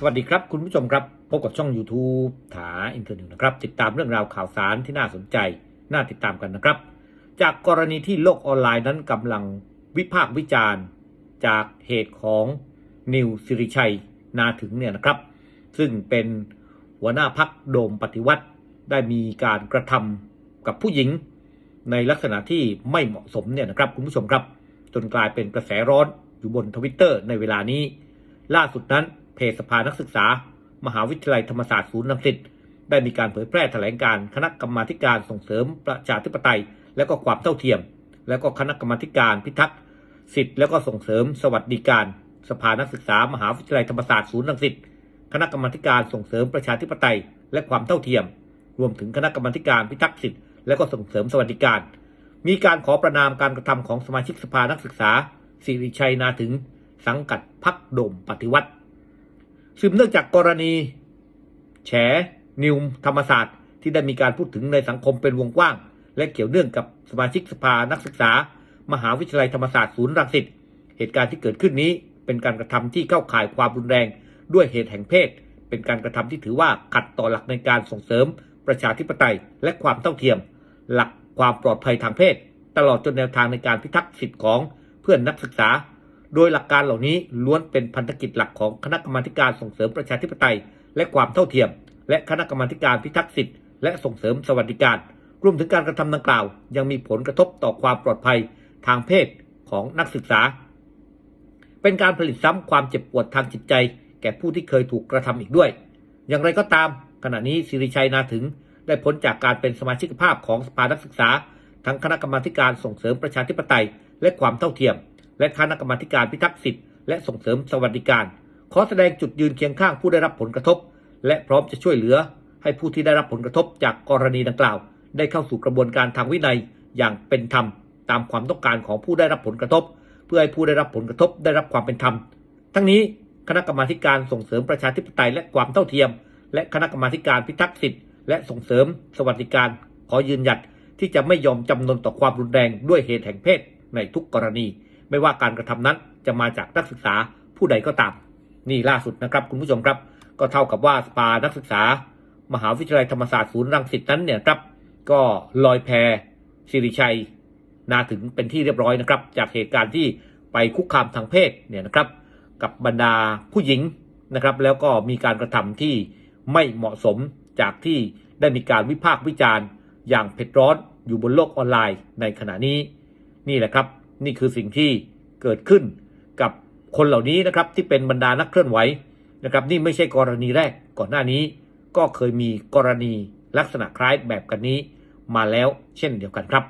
สวัสดีครับคุณผู้ชมครับ พบกับช่อง YouTube ถาอินเทอร์เน็ตนะครับ ติดตามเรื่องราวข่าวสารที่น่าสนใจ น่าติดตามกันนะครับ จากกรณีที่โลกออนไลน์นั้นกำลังวิพากษ์วิจารณ์ จากเหตุของนิวสิริชัยนาถึงเนี่ยนะครับ ซึ่งเป็นหัวหน้าพักโดมปฏิวัติ ได้มีการกระทำกับผู้หญิง ในลักษณะที่ไม่เหมาะสมเนี่ยนะครับคุณผู้ชมครับ จนกลายเป็นกระแสร้อนอยู่บนทวิตเตอร์ในเวลานี้ ล่าสุดนั้น เพจสภานักศึกษา มหาวิทยาลัยธรรมศาสตร์ศูนย์รังสิตได้มีการเผยแพร่แถลงการคณะกรรมาการส่งเสริมประชาธิปไตย และก็ความเท่าเทียม แล้วก็คณะกรรมาการพิทักษ์สิทธิและก็ส่งเสริมสวัสดิการ สภานักศึกษามหาวิทยาลัยธรรมศาสตร์ศูนย์รังสิตคณะกรรมาการส่งเสริมประชาธิปไตย และความเท่าเทียม รวมถึงคณะกรรมาการพิทักษ์สิทธิและก็ส่งเสริมสวัสดิการ มีการขอประนามการกระทำของสมาชิกสภานักศึกษาสิริชัยนาถึง สังกัดพักโดมปฏิวัติ สืบเนื่องจากกรณี แฉ นิวธรรมศาสตร์ ที่ได้มีการพูดถึงในสังคมเป็นวงกว้าง และเกี่ยวเนื่องกับสมาชิกสภานักศึกษา มหาวิทยาลัยธรรมศาสตร์ศูนย์รังสิตเหตุการณ์ที่เกิดขึ้นนี้ เป็นการกระทำที่เข้าข่ายความรุนแรง ด้วยเหตุแห่งเพศ เป็นการกระทำที่ถือว่าขัดต่อหลักในการส่งเสริม ประชาธิปไตย และความเท่าเทียม หลักความปลอดภัยทางเพศ ตลอดจนแนวทางในการพิทักษ์สิทธิของเพื่อนนักศึกษา โดยหลักการเหล่านี้ล้วนเป็นพันธกิจหลักของคณะกรรมาการส่งเสริมประชาธิปไตย และความเท่าเทียม และคณะกรรมาการพิทักษ์สิทธิและส่งเสริมสวัสดิการ รวมถึงการกระทำดังกล่าว ยังมีผลกระทบต่อความปลอดภัยทางเพศของนักศึกษา เป็นการผลิตซ้ำความเจ็บปวดทางจิตใจ แก่ผู้ที่เคยถูกกระทำอีกด้วย อย่างไรก็ตาม ขณะนี้สิริชัยนาถึง ได้พ้นจากการเป็นสมาชิกภาพของสภานักศึกษา ทั้งคณะกรรมาการส่งเสริมประชาธิปไตย และความเท่าเทียม และคณะกรรมาการพิทักษ์สิทธิและส่งเสริมสวัสดิการ ขอแสดงจุดยืนเคียงข้างผู้ได้รับผลกระทบ และพร้อมจะช่วยเหลือ ให้ผู้ที่ได้รับผลกระทบจากกรณีดังกล่าว ได้เข้าสู่กระบวนการทางวินัยอย่างเป็นธรรม ตามความต้องการของผู้ได้รับผลกระทบ เพื่อให้ผู้ได้รับผลกระทบได้รับความเป็นธรรม ทั้งนี้คณะกรรมาการส่งเสริมประชาธิปไตยและความเท่าเทียม และคณะกรรมาการพิทักษ์สิทธิและส่งเสริม สวัสดิการ ขอยืนหยัดที่จะไม่ยอมจำนนต่อความรุนแรงด้วยเหตุแห่งเพศในทุกกรณี ไม่ว่าการกระทำนั้นจะมาจากนักศึกษาผู้ใดก็ตาม นี่ล่าสุดนะครับ คุณผู้ชมครับ ก็เท่ากับว่าสภานักศึกษา มหาวิทยาลัยธรรมศาสตร์ศูนย์รังสิตนั้นเนี่ยครับก็ลอยแพสิริชัยนาถึงเป็นที่เรียบร้อยนะครับ จากเหตุการณ์ที่ไปคุกคามทางเพศเนี่ยนะครับ กับบรรดาผู้หญิงนะครับ แล้วก็มีการกระทำที่ไม่เหมาะสมจากที่ได้มีการวิพากษ์วิจารณ์ อย่างเผ็ดร้อนอยู่บนโลกออนไลน์ในขณะนี้ นี่แหละครับ นี่คือสิ่งที่เกิดขึ้นกับคนเหล่านี้นะครับที่เป็นบรรดานักเคลื่อนไหวนะครับนี่ไม่ใช่กรณีแรกก่อนหน้านี้ ก็เคยมีกรณีลักษณะคล้ายแบบกันนี้มาแล้วเช่นเดียวกันครับ